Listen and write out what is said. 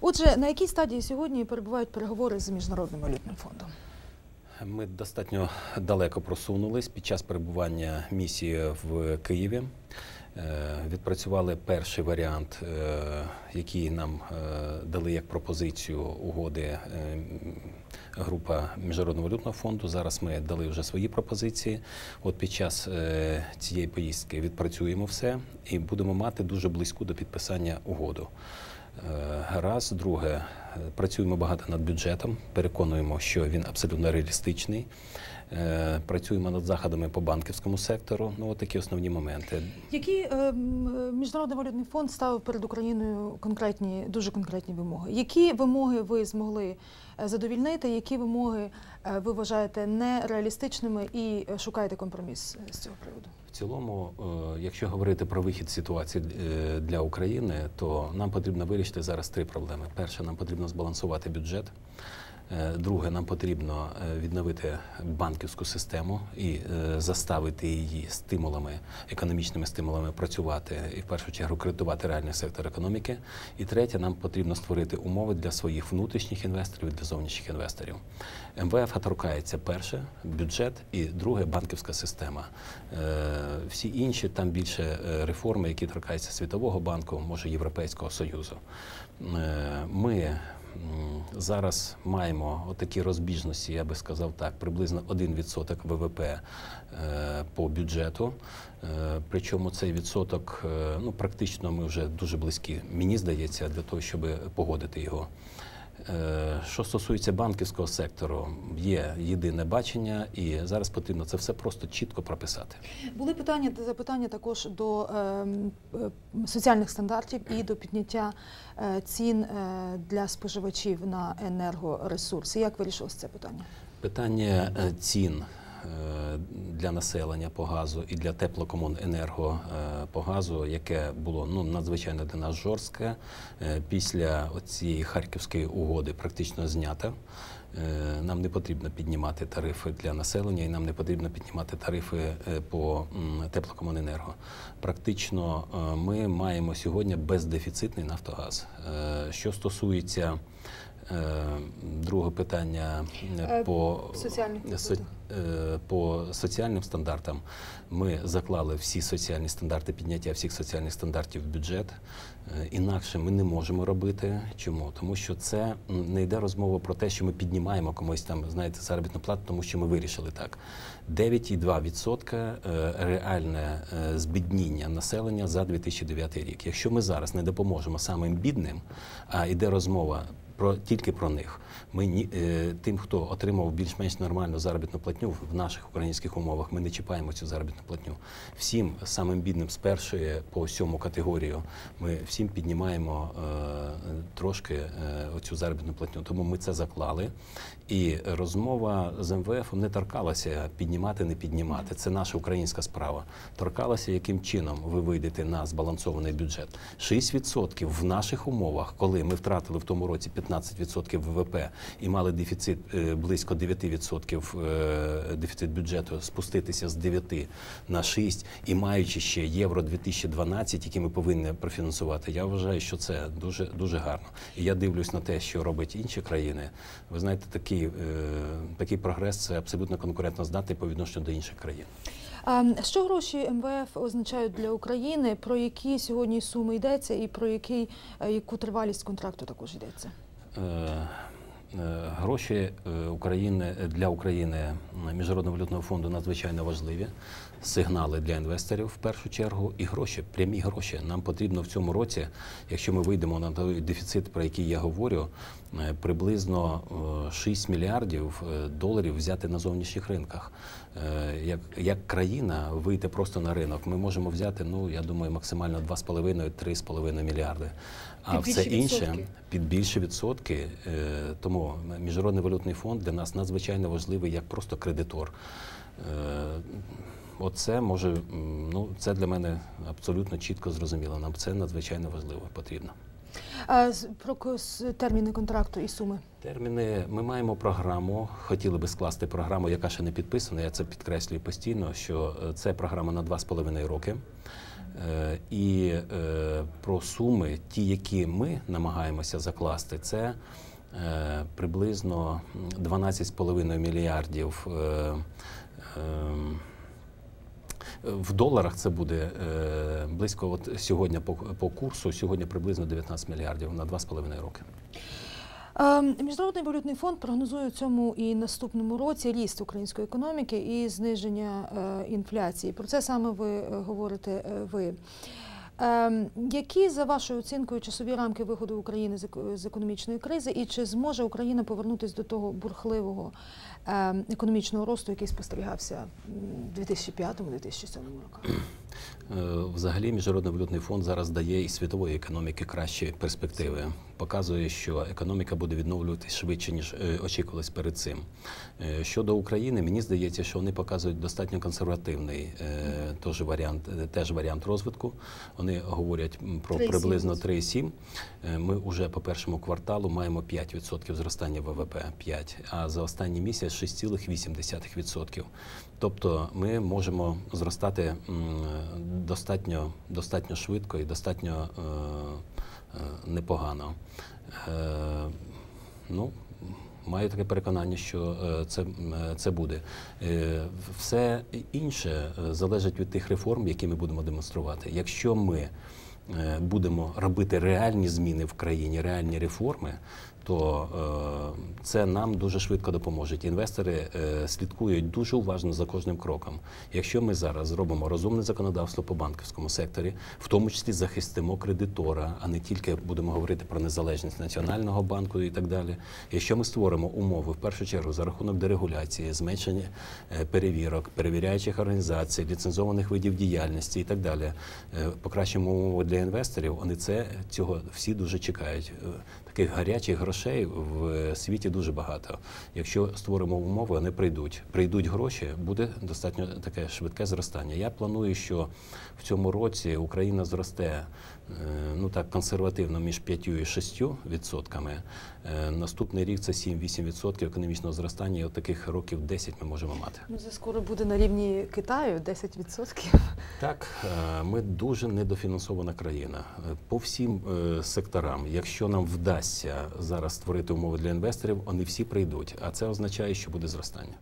Отже, на якій стадії сьогодні перебувають переговори з міжнародним валютним фондом? Ми достатньо далеко просунулись під час перебування місії в Києві. Е, Відпрацювали перший варіант, е, який нам е, дали як пропозицію угоди група Міжнародного валютного фонду. Зараз ми дали вже свої пропозиції. От під час цієї поїздки відпрацюємо все і будемо мати дуже близьку до підписання угоду. Е, Раз, друге, е, працюємо багато над бюджетом, переконуємо, що він абсолютно реалістичний. Е, Працюємо над заходами по банківському сектору. Ну, от такі основні моменти. Які е, міжнародний валютний фонд ставив перед Україною конкретні, дуже конкретні вимоги? Які вимоги ви змогли задовільнити? Які вимоги ви вважаєте нереалістичними і шукаєте компроміс з цього приводу? Цілому, е, якщо говорити про вихід ситуації е, для України, то нам потрібно вирішити зараз три проблеми. Перше, нам потрібно збалансувати бюджет. Е, Друге, нам потрібно е, відновити банківську систему і е, заставити її стимулами, економічними стимулами працювати і в першу чергу кредитувати реальний сектор економіки. І третє, нам потрібно створити умови для своїх внутрішніх інвесторів для зовнішніх інвесторів. МВФ торкається перше бюджет, і друге банківська система. Всі інші там більше реформи, які торкаються Світового банку, може Європейського Союзу. Ми зараз маємо отакі розбіжності, я би сказав так, приблизно 1% ВВП е, по бюджету. Е, Причому цей відсоток, е, ну практично ми вже дуже близькі, мені здається, для того, щоб погодити його. Е, Що стосується банківського сектору, є єдине бачення, і зараз потрібно це все просто чітко прописати. Були питання запитання також до ем, е, соціальних стандартів і до підняття е, цін е, для споживачів на енергоресурси. Як вирішилось це питання? Питання цін для населення по газу і для теплокомуненерго е, по газу, яке було ну надзвичайно для нас жорстке, е, після цієї харківської угоди практично знято. Е, Нам не потрібно піднімати тарифи для населення, і нам не потрібно піднімати тарифи по теплокомуненерго. Практично ми маємо сьогодні бездефіцитний Нафтогаз. Що стосується е, другого питання е, Е, по соціальних со- по соціальним стандартам ми заклали всі соціальні стандарти, підняття всіх соціальних стандартів в бюджет. Інакше ми не можемо робити. Чому? Тому що це не йде розмова про те, що ми піднімаємо комусь там, знаєте, заробітну плату, тому що ми вирішили так. 9,2% е, реальне збідніння населення за 2009 рік. Якщо ми зараз не допоможемо самим бідним, а йде розмова про тільки про них. Ми ні е, тим, хто отримав більш-менш нормальну заробітну платню в наших українських умовах, ми не чіпаємо цю заробітну платню. Всім самим бідним з першої по сьому категорію ми всім піднімаємо е, трошки е, оцю заробітну платню. Тому ми це заклали. І розмова з МВФ не торкалася піднімати, не піднімати. Це наша українська справа. Торкалася, яким чином ви вийдете на збалансований бюджет. 6% в наших умовах, коли ми втратили в тому році 15% ВВП і мали дефіцит е, близько 9% е, дефіцит бюджету, спуститися з 9 на 6 і маючи ще євро 2012, які ми повинні профінансувати, я вважаю, що це дуже дуже гарно. І я дивлюсь на те, що робить інші країни. Ви знаєте, такий, е, такий прогрес це абсолютно конкурентно здатний по відношенню до інших країн. Що гроші МВФ означають для України? Про які сьогодні суми йдеться, і про який, яку тривалість контракту також йдеться? Е, е, Гроші е, України для України міжнародного валютного фонду надзвичайно важливі. Сигнали для інвесторів в першу чергу, і гроші, прямі гроші. Нам потрібно в цьому році, якщо ми вийдемо на той дефіцит, про який я говорю, приблизно е, 6 мільярдів е, доларів взяти на зовнішніх ринках. Е, Як, як країна вийти просто на ринок, ми можемо взяти, ну я думаю, максимально 2,5-3,5 мільярди. А Під все інше відсотки. під більші відсотки. Е, Тому міжнародний валютний фонд для нас надзвичайно важливий як просто кредитор. Е, Оце може, ну це для мене абсолютно чітко зрозуміло. Нам це надзвичайно важливо, потрібно. Про терміни контракту і суми? Терміни ми маємо програму. Хотіли би скласти програму, яка ще не підписана. Я це підкреслюю постійно. Що е, це програма на два з половиною роки. Е, І е, про суми, ті, які ми намагаємося закласти, це приблизно 12,5 мільярдів. Ем, в доларах це буде е, близько от сьогодні по, по курсу, сьогодні приблизно 19 мільярдів на 2,5 роки. Е, Міжнародний валютний фонд прогнозує у цьому і наступному році ріст української економіки і зниження е, інфляції. Про це саме ви е, говорите ви. Е, Які за вашою оцінкою часові рамки виходу України з економічної кризи, і чи зможе Україна повернутися до того бурхливого е, економічного росту, який спостерігався в 2005-2007 роках? Е, Взагалі, Міжнародний валютний фонд зараз дає і світової економіки кращі перспективи. Показує, що економіка буде відновлюватися швидше, ніж е, очікувалось перед цим. Е, Щодо України, мені здається, що вони показують достатньо консервативний теж варіант, теж варіант розвитку. Вони говорять про 3,7. приблизно 3,7. Е, Ми вже по першому кварталу маємо 5% зростання ВВП, 5, а за останній місяць 6,8%. Тобто ми можемо зростати достатньо, достатньо швидко і достатньо е, е, непогано. Е, ну, Маю таке переконання, що е, це, е, це буде. Е, Все інше залежить від тих реформ, які ми будемо демонструвати. Якщо ми будемо робити реальні зміни в країні, реальні реформи, то це нам дуже швидко допоможе. Інвестори слідкують дуже уважно за кожним кроком. Якщо ми зараз зробимо розумне законодавство по банківському секторі, в тому числі захистимо кредитора, а не тільки будемо говорити про незалежність національного банку і так далі. Якщо ми створимо умови в першу чергу за рахунок дерегуляції, зменшення е, перевірок, перевіряючих організацій, ліцензованих видів діяльності і так далі, е, покращимо умови для інвесторів, вони це цього всі дуже чекають. Е, Таких гарячих грошей в світі дуже багато. Якщо створимо умови, вони прийдуть. Прийдуть гроші, буде достатньо таке швидке зростання. Я планую, що в цьому році Україна зросте ну так консервативно між 5 і 6 відсотками. Наступний рік це 7-8 відсотків економічного зростання. І от таких років 10 ми можемо мати. Ну, це скоро буде на рівні Китаю 10%. Так, е, ми дуже недофінансована країна Е, по всім е, секторам. Якщо нам вдасться зараз створити умови для інвесторів, вони всі прийдуть. А це означає, що буде зростання.